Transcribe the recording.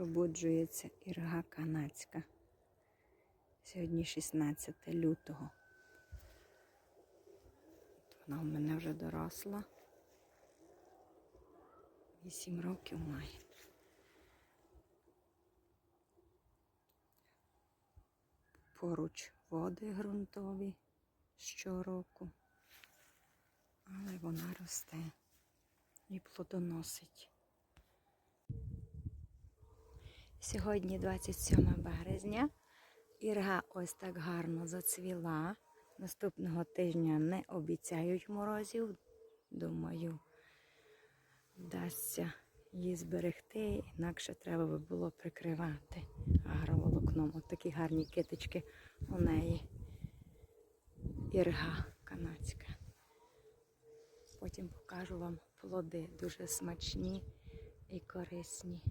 пробуджується ірга канадська. Сьогодні 16 лютого. Вона в мене вже доросла. 8 років має. Поруч води ґрунтові щороку. Але вона росте і плодоносить. Сьогодні 27 березня. Ірга ось так гарно зацвіла. Наступного тижня не обіцяють морозів. Думаю, вдасться її зберегти, інакше треба би було прикривати агроволокном. Ось такі гарні китички у неї. Ірга канадська. Потім покажу вам плоди дуже смачні і корисні.